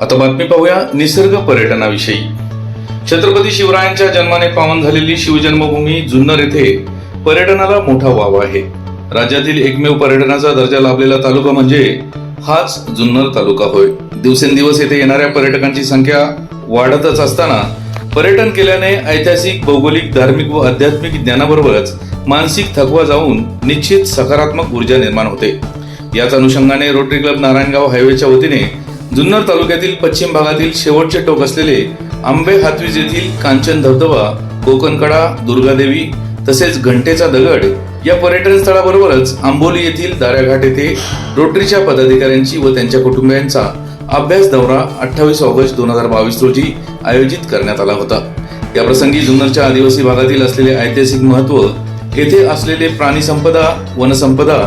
आता बातमी पाहूया निसर्ग पर्यटनाविषयी. छत्रपती शिवरायांच्या जन्माने पावन झालेली शिवजन्मभूमी जुन्नर येथे पर्यटनाला मोठा वाव आहे. राज्यातील एकमेव पर्यटनाचा दर्जा लाभलेला तालुका म्हणजे हाच जुन्नर तालुका होय. दिवसेंदिवस येथे येणाऱ्या पर्यटकांची संख्या वाढतच असताना पर्यटन केल्याने ऐतिहासिक भौगोलिक धार्मिक व आध्यात्मिक ज्ञानाबरोबरच मानसिक थकवा जाऊन निश्चित सकारात्मक ऊर्जा निर्माण होते. याच अनुषंगाने रोटरी क्लब नारायणगाव हायवेच्या वतीने जुन्नर तालुक्यातील पश्चिम भागातील शेवटचे टोक असलेले आंबे हातवीज येथील कांचन धबधबा कोकणकडा दुर्गादेवी तसेच घंटेचा दगड या पर्यटन स्थळाबरोबरच आंबोली येथील दाऱ्याघाट येथे रोटरीच्या पदाधिकाऱ्यांची व त्यांच्या कुटुंबियांचा अभ्यास दौरा अठ्ठावीस ऑगस्ट दोन हजार बावीस रोजी आयोजित करण्यात आला होता. या प्रसंगी जुन्नरच्या आदिवासी भागातील असलेले ऐतिहासिक महत्त्व येथे असलेले प्राणीसंपदा वनसंपदा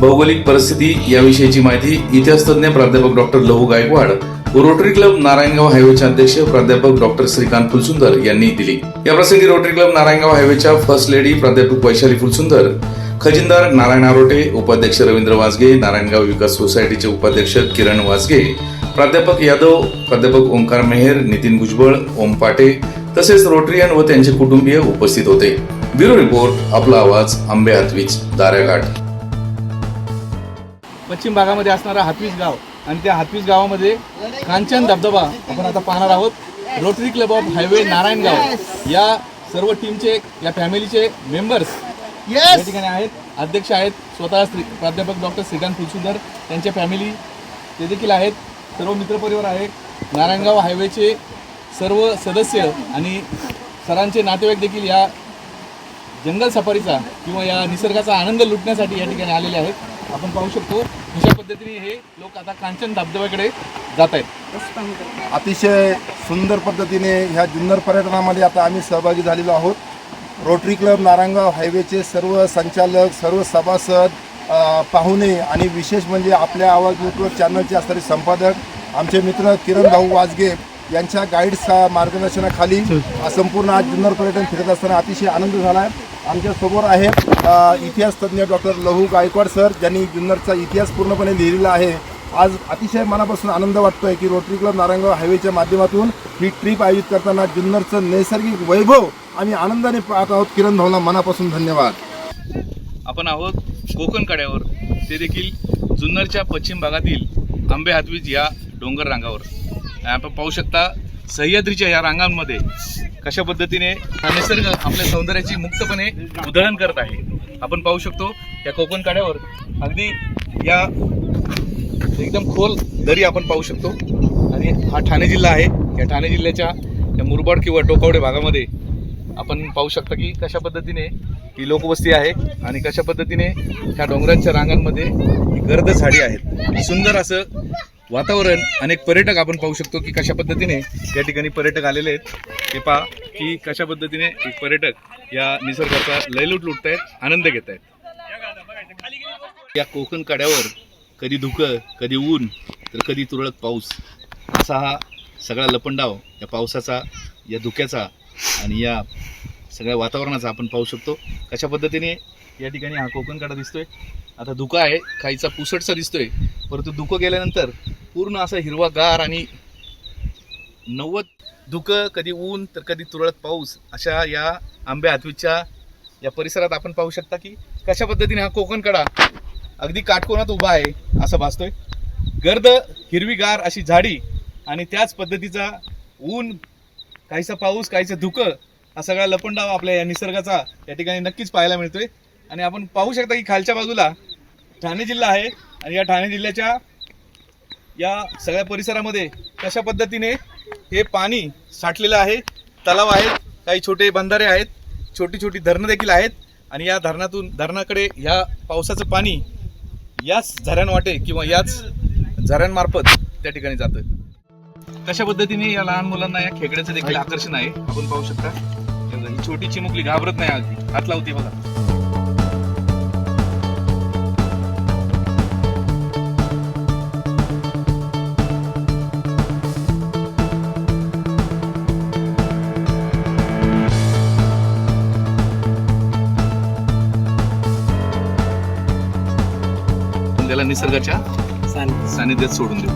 भौगोलिक परिस्थिती याविषयीची माहिती इतिहासतज्ञ प्राध्यापक doctor Lahu Gaikwad Rotary Club Narayangaon हायवेचे अध्यक्ष प्राध्यापक डॉक्टर श्रीकांत फुलसुंदर यांनी दिली. या प्रसंगी रोटरी क्लब नारायणगाव हायवेच्या फर्स्ट लेडी प्राध्यापक वैशाली फुलसुंदर खजिनदार नारायण आरोटे उपाध्यक्ष रवींद्र वाजगे नारायणगाव विकास सोसायटीचे उपाध्यक्ष किरण वासगे प्राध्यापक यादव प्राध्यापक ओंकार मेहर नितीन भुजबळ ओम पाटे तसेच रोटरियन व त्यांचे कुटुंबीय उपस्थित होते. ब्युरो रिपोर्ट आपला आवाज आंबे हातवीच दाऱ्याघाट. पश्चिम भागामध्ये असणारा हातवीस गाव आणि त्या हातवीस गावामध्ये कांचन धबधबा आपण आता पाहणार आहोत. Rotary Club of highway Narayangaon. या सर्व टीमचे या फॅमिलीचे मेंबर्स या ठिकाणी आहेत. अध्यक्ष आहेत. स्वतः प्राध्यापक डॉक्टर श्रीकांत फुलसुंदर त्यांच्या फॅमिली ते देखील आहेत. सर्व मित्रपरिवार आहे. नारायणगाव हायवेचे सर्व सदस्य आणि सरांचे नातेवाईक देखील या जंगल सफारीचा किंवा या निसर्गाचा आनंद लुटण्यासाठी या ठिकाणी आलेले आहेत. आपण पाहू शकतो अशा पद्धतीने हे लोक आता कांचन धबधब्याकडे जात आहेत. अतिशय सुंदर पद्धतीने ह्या जुन्नर पर्यटनामध्ये आता आम्ही सहभागी झालेलो आहोत. रोटरी क्लब नारायणगाव हायवेचे सर्व संचालक सर्व सभासद पाहुणे आणि विशेष म्हणजे आपल्या आवाज नेटवर्क चॅनलचे असणारे संपादक आमचे मित्र किरण भाऊ वाजगे यांच्या गाईड्सच्या मार्गदर्शनाखाली संपूर्ण आज जुन्नर पर्यटन फिरत असताना अतिशय आनंद झाला. आहे आमच्यासमोर आहेत इतिहास तज्ज्ञ डॉक्टर लहू गायकवाड सर ज्यांनी जुन्नरचा इतिहास पूर्णपणे लिहिलेला आहे. आज अतिशय मनापासून आनंद वाटतोय की रोटरी क्लब नारायणगाव हायवेच्या माध्यमातून ही ट्रिप आयोजित करताना जुन्नरचं नैसर्गिक वैभव आम्ही आनंदाने पाहत आहोत. किरण भाऊला मनापासून धन्यवाद. आपण आहोत कोकण कड्यावर. ते देखील जुन्नरच्या पश्चिम भागातील आंबे हातवीज या डोंगर रांगावर. आपण पाहू शकता सह्याद्रीच्या या रांगांमध्ये कशा पद्धतीने हा निसर्ग आपल्या सौंदर्याची मुक्तपणे उधळण करत आहे. आपण पाहू शकतो या कोकण काड्यावर अगदी या एकदम खोल दरी आपण पाहू शकतो. आणि हा ठाणे जिल्हा आहे. या ठाणे जिल्ह्याच्या या मुरबाड किंवा टोकावडे भागामध्ये आपण पाहू शकता की कशा पद्धतीने ही लोकवस्ती आहे आणि कशा पद्धतीने ह्या डोंगरांच्या रांगांमध्ये ही गर्द झाडी आहेत. सुंदर असं वातावरण अनेक पर्यटक आपण पाहू शकतो की कशा पद्धतीने या ठिकाणी पर्यटक आलेले आहेत. हे पहा की कशा पद्धतीने पर्यटक या निसर्गाचा लयलूट लुटत आहेत आनंद घेत आहेत या कोकण कड्यावर कधी धुकं कधी ऊन तर कधी तुरळक पाऊस असा हा सगळा लपंडाव या पावसाचा या धुक्याचा आणि या सगळ्या वातावरणाचा आपण पाहू शकतो. कशा पद्धतीने या ठिकाणी हा कोकण कडा दिसतोय? आता धुका आहे काहीचा पुसटचा दिसतोय. परंतु धुकं गेल्यानंतर पूर्ण असं हिरवागार आणि नव्वद धुकं कधी ऊन तर कधी तुरळक पाऊस अशा या आंबे हातवीच्या या परिसरात आपण पाहू शकता की कशा पद्धतीने हा कोकण कडा अगदी काटकोनात उभा आहे असं भासतोय. गर्द हिरवीगार अशी झाडी आणि त्याच पद्धतीचा ऊन काहीसा पाऊस काहीचं धुकं हा सगळा लपंडाव आपल्या या निसर्गाचा या ठिकाणी नक्कीच पाहायला मिळतोय. आणि आपण पाहू शकता की खालच्या बाजूला ठाणे जिल्हा आहे आणि या ठाणे जिल्ह्याच्या या सगळ्या परिसरामध्ये कशा पद्धतीने हे पाणी साठलेलं आहे तलाव आहेत काही छोटे बंधारे आहेत छोटी छोटी धरणं देखील आहेत आणि या धरणातून धरणाकडे ह्या पावसाचं पाणी याच झऱ्यांवाटे किंवा याच झऱ्यांमार्फत त्या ठिकाणी जातं कशा पद्धतीने या लहान मुलांना या खेकड्याचं देखील आकर्षण आहे आपण पाहू शकता. हे छोटी चिमुकली घाबरत नाही अगदी हात लावते बघा. त्याला निसर्गाच्या सानिध्यात. सोडून देऊ.